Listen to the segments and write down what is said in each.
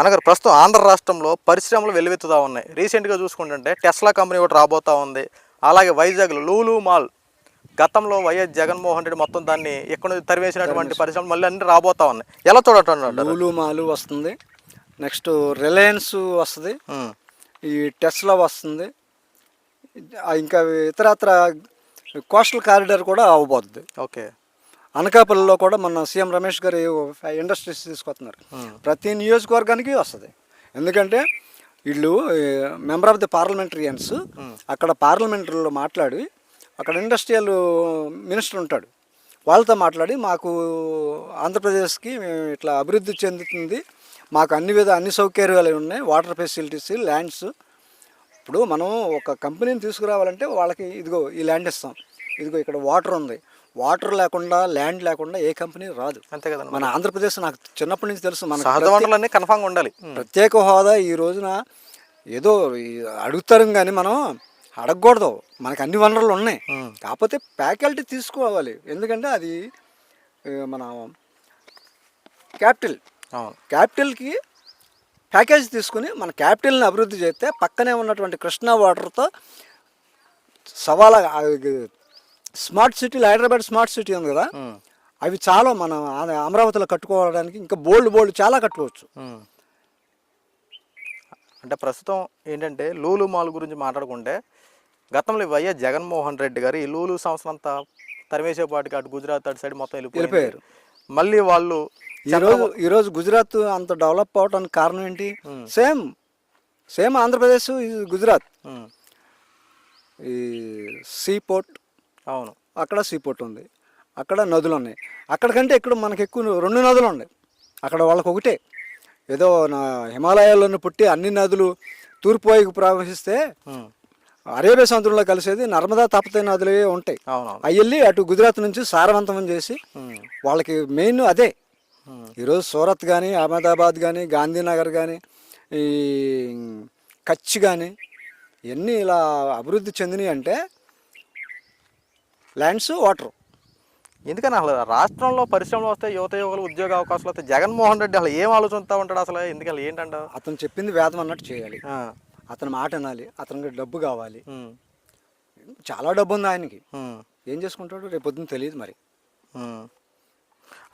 అనగారు ప్రస్తుతం ఆంధ్ర రాష్ట్రంలో పరిశ్రమలు వెల్లువెత్తుతూ ఉన్నాయి. రీసెంట్గా చూసుకుంటుంటే టెస్లా కంపెనీ ఒకటి రాబోతూ ఉంది. అలాగే వైజాగ్లో లూలు మాల్ గతంలో వైఎస్ జగన్మోహన్ రెడ్డి మొత్తం దాన్ని ఎక్కడ తరివేసినటువంటి పరిశ్రమలు మళ్ళీ అన్ని రాబోతా ఉన్నాయి. ఎలా చూడటం లూలు మాలు వస్తుంది. నెక్స్ట్ రిలయన్స్ వస్తుంది. ఈ టెస్లా వస్తుంది. ఇంకా ఇతరత్ర కోస్టల్ కారిడార్ కూడా అవ్వబోతుంది ఓకే అనకాపల్లిలో కూడా మన సీఎం రమేష్ గారు ఇండస్ట్రీస్ తీసుకొస్తున్నారు. ప్రతి నియోజకవర్గానికి వస్తుంది. ఎందుకంటే వీళ్ళు మెంబర్ ఆఫ్ ది పార్లమెంటరియన్స్ అక్కడ పార్లమెంటరీలో మాట్లాడి అక్కడ ఇండస్ట్రియల్ మినిస్టర్ ఉంటాడు. వాళ్ళతో మాట్లాడి మాకు ఆంధ్రప్రదేశ్కి మేము ఇట్లా అభివృద్ధి చెందుతుంది. మాకు అన్ని విధ అన్ని సౌకర్యాలు ఉన్నాయి. Water facilities lands. ఇప్పుడు మనం ఒక కంపెనీని తీసుకురావాలంటే వాళ్ళకి ఇదిగో ఈ ల్యాండ్ ఇస్తాం. ఇదిగో ఇక్కడ వాటర్ ఉంది. వాటర్ లేకుండా ల్యాండ్ లేకుండా ఏ కంపెనీ రాదు. అంతే కదండి మన ఆంధ్రప్రదేశ్ నాకు చిన్నప్పటి నుంచి తెలుసు మన సహజ వనరులన్నీ కన్ఫామ్గా ఉండాలి. ప్రత్యేక హోదా ఈ రోజున ఏదో అడుగుతారు కానీ మనం అడగకూడదు. మనకు అన్ని వనరులు ఉన్నాయి. కాకపోతే ఫ్యాకల్టీ తీసుకోవాలి. ఎందుకంటే అది మన క్యాపిటల్. క్యాపిటల్కి ప్యాకేజ్ తీసుకుని మన క్యాపిటల్ని అభివృద్ధి చేస్తే పక్కనే ఉన్నటువంటి కృష్ణా వాటర్తో సవాల స్మార్ట్ సిటీలు హైదరాబాద్ స్మార్ట్ సిటీ ఉంది కదా. అవి చాలా మన అమరావతిలో కట్టుకోవడానికి ఇంకా బోల్డ్ బోల్డ్ చాలా కట్టుకోవచ్చు. అంటే ప్రస్తుతం ఏంటంటే లూలు మాల్ గురించి మాట్లాడుకుంటే గతంలో వైఎస్ జగన్మోహన్ రెడ్డి గారు ఈ లూలు సంవత్సరం అంతా తరిమేసేపాటికి అటు గుజరాత్ అటు సైడ్ మొత్తం వెళ్ళిపోయారు. మళ్ళీ వాళ్ళు ఈరోజు ఈరోజు గుజరాత్ అంత డెవలప్ అవడానికి కారణం ఏంటి సేమ్ సేమ్ ఆంధ్రప్రదేశ్ గుజరాత్. ఈ సీ పోర్ట్ అవును. అక్కడ సీ పోర్ట్ ఉంది. అక్కడ నదులు ఉన్నాయి. అక్కడికంటే ఇక్కడ మనకి ఎక్కువ రెండు నదులు ఉన్నాయి. అక్కడ వాళ్ళకి ఒకటే ఏదో నా హిమాలయాల్లోనే పుట్టి అన్ని నదులు తూర్పు వైపు ప్రవహిస్తే. అరేబియా సముద్రంలో కలిసేది నర్మదా తపతే నదులే ఉంటాయి. అవి వెళ్ళి అటు గుజరాత్ నుంచి సారవంతం చేసి. వాళ్ళకి మెయిన్ అదే. ఈరోజు సూరత్ కానీ అహ్మదాబాద్ కానీ గాంధీనగర్ కానీ ఈ కచ్ కానీ ఇవన్నీ ఇలా అభివృద్ధి చెందినవి అంటే ల్యాండ్స్ వాటర్. ఎందుకని అసలు రాష్ట్రంలో పరిశ్రమలు వస్తే యువత యువకులు ఉద్యోగ అవకాశాలు వస్తే జగన్మోహన్ రెడ్డి అసలు ఏం ఆలోచిస్తూ ఉంటాడు అసలు? ఎందుకని ఏంటంట? అతను చెప్పింది వేదం అన్నట్టు చేయాలి. అతని మాట వినాలి. అతనికి డబ్బు కావాలి. చాలా డబ్బు ఉంది ఆయనకి. ఏం చేసుకుంటాడు? రేపు పొద్దున్న తెలియదు మరి.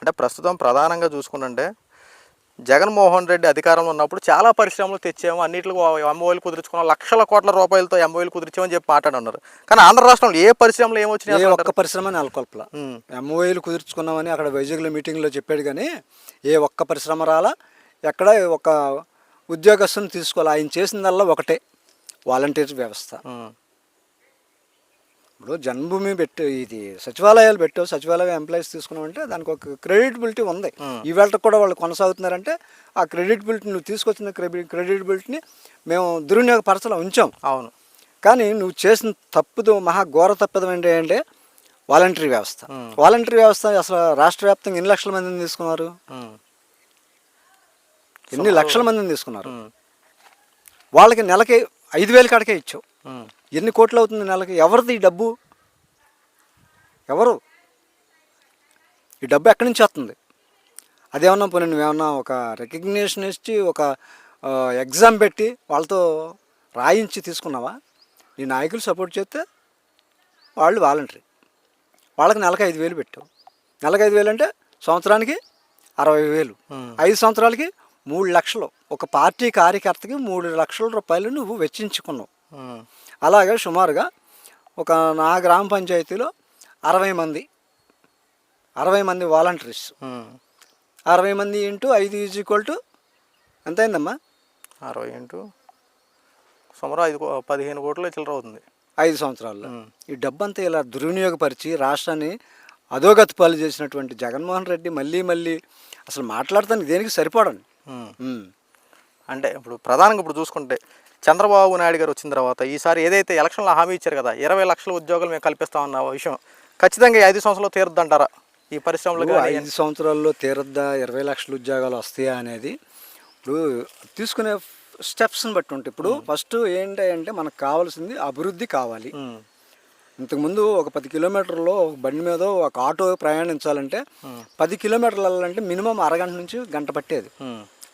అంటే ప్రస్తుతం ప్రధానంగా చూసుకుంటే జగన్మోహన్ రెడ్డి అధికారంలో ఉన్నప్పుడు చాలా పరిశ్రమలు తెచ్చాము అన్నింటికి ఎంఓఎలు కుదుర్చుకున్నాం లక్షల కోట్ల రూపాయలతో ఎంఓఎలు కుదిర్చామని చెప్పి మాట్లాడున్నారు. కానీ ఆంధ్ర రాష్ట్రంలో ఏ పరిశ్రమలు ఏ ఏమొచ్చినాయి ఒక్క పరిశ్రమ నెలకొల్పల. ఉమ్. ఎంఓఏలు కుదుర్చుకున్నామని అక్కడ వైజాగ్లో మీటింగ్లో చెప్పాడు కానీ ఏ ఒక్క పరిశ్రమ రాలా. ఎక్కడ ఒక ఉద్యోగస్తుని తీసుకోవాలి. ఆయన చేసిందల్లా ఒకటే వాలంటీర్ వ్యవస్థ. ఇప్పుడు జన్మభూమి పెట్టు ఇది సచివాలయాలు పెట్టు సచివాలయ ఎంప్లాయీస్ తీసుకున్నామంటే దానికి ఒక క్రెడిటబిలిటీ ఉంది ఈవేళ కూడా వాళ్ళు కొనసాగుతున్నారంటే ఆ క్రెడిటబిలిటీ నువ్వు తీసుకొచ్చిన క్రెడిటబిలిటీని మేము దుర్వినియోగపరచలో ఉంచాం అవును కానీ నువ్వు చేసిన తప్పుదు మహా ఘోర తప్పదం ఏంటి అంటే వాలంటరీ వ్యవస్థ. వాలంటరీ వ్యవస్థ అసలు రాష్ట్ర వ్యాప్తంగా ఎన్ని లక్షల మందిని తీసుకున్నారు. ఎన్ని లక్షల మందిని తీసుకున్నారు. వాళ్ళకి నెలకి ఐదు వేల కాడికే ఇచ్చావు. ఎన్ని కోట్లు అవుతుంది నెలకి? ఎవరిది ఈ డబ్బు? ఎవరు? ఈ డబ్బు ఎక్కడి నుంచి వస్తుంది? అదేమన్నా పోనీ నువ్వేమన్నా ఒక రికగ్నేషన్ ఇచ్చి ఒక ఎగ్జామ్ పెట్టి వాళ్ళతో రాయించి తీసుకున్నావా? నీ నాయకులు సపోర్ట్ చేస్తే వాళ్ళు వాలంటరీ. వాళ్ళకి నెలకు ఐదు వేలు పెట్టావు. నెలకు ఐదు వేలు అంటే సంవత్సరానికి అరవై వేలు. ఐదు సంవత్సరాలకి మూడు లక్షలు. ఒక పార్టీ కార్యకర్తకి మూడు లక్షల రూపాయలు నువ్వు వెచ్చించుకున్నావు. అలాగే సుమారుగా ఒక నా గ్రామ పంచాయతీలో అరవై మంది అరవై మంది వాలంటీర్స్. అరవై మంది ఇంటూ ఐదు ఈజ్ ఈక్వల్ టు ఎంత అయిందమ్మా అరవై ఇంటూ సుమారు ఐదు పదిహేను కోట్ల చిల్లర అవుతుంది. ఐదు సంవత్సరాల్లో. ఈ డబ్బంతా ఇలా దుర్వినియోగపరిచి రాష్ట్రాన్ని అధోగతి పాలు చేసినటువంటి జగన్మోహన్ రెడ్డి మళ్ళీ మళ్ళీ అసలు మాట్లాడటానికి దేనికి సరిపోడండి. అంటే ఇప్పుడు ప్రధానంగా ఇప్పుడు చూసుకుంటే చంద్రబాబు నాయుడు గారు వచ్చిన తర్వాత ఈసారి ఏదైతే ఎలక్షన్లో హామీ ఇచ్చారు కదా ఇరవై లక్షల ఉద్యోగాలు మేము కల్పిస్తామన్న విషయం ఖచ్చితంగా ఐదు సంవత్సరాలు తీరుద్దంటారా? ఈ పరిశ్రమలు ఇప్పుడు కానీ ఐదు సంవత్సరాల్లో తీరద్దా ఇరవై లక్షల ఉద్యోగాలు వస్తాయా అనేది ఇప్పుడు తీసుకునే స్టెప్స్ని బట్టి ఉంటాయి ఇప్పుడు ఫస్ట్ ఏంటంటే మనకు కావాల్సింది అభివృద్ధి కావాలి. ఇంతకుముందు ఒక పది కిలోమీటర్లో ఒక బండి మీద ఒక ఆటో ప్రయాణించాలంటే పది కిలోమీటర్లు వెళ్ళాలంటే మినిమం అరగంట నుంచి గంట పట్టేది.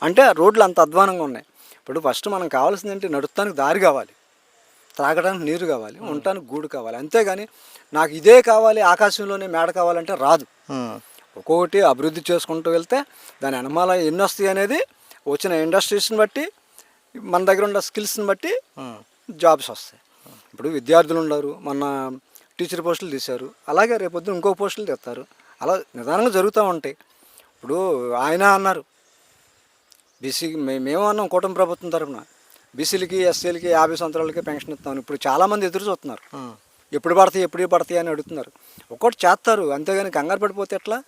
అంటే రోడ్లు అంత అధ్వానంగా ఉన్నాయి. ఇప్పుడు ఫస్ట్ మనం కావాల్సింది ఏంటి నడుస్తానికి దారి కావాలి. త్రాగడానికి నీరు కావాలి ఉండటానికి గూడు కావాలి. అంతేగాని నాకు ఇదే కావాలి ఆకాశంలోనే మేడ కావాలంటే రాదు. ఒక్కొక్కటి అభివృద్ధి చేసుకుంటూ వెళ్తే దాని అనుమాల ఎన్ని వస్తాయి అనేది వచ్చిన ఇండస్ట్రీస్ని బట్టి మన దగ్గర ఉన్న స్కిల్స్ని బట్టి. జాబ్స్ వస్తాయి. ఇప్పుడు విద్యార్థులు ఉన్నారు మన టీచర్ పోస్టులు తీశారు. అలాగే రేపొద్దున ఇంకో పోస్టులు తెస్తారు. అలా నిదానంగా జరుగుతూ ఉంటాయి. ఇప్పుడు ఆయన అన్నారు బీసీ మేము అన్నాం కూటమి ప్రభుత్వం తరఫున బీసీలకి ఎస్సీలకి యాభై సంవత్సరాలకి పెన్షన్ ఇస్తామని ఇప్పుడు చాలామంది ఎదురు చూస్తున్నారు. ఎప్పుడు పడతాయి ఎప్పుడు పడతాయి అని అడుగుతున్నారు. ఒక్కటి చేస్తారు. అంతేగాని కంగారు పడిపోతే ఎట్లా?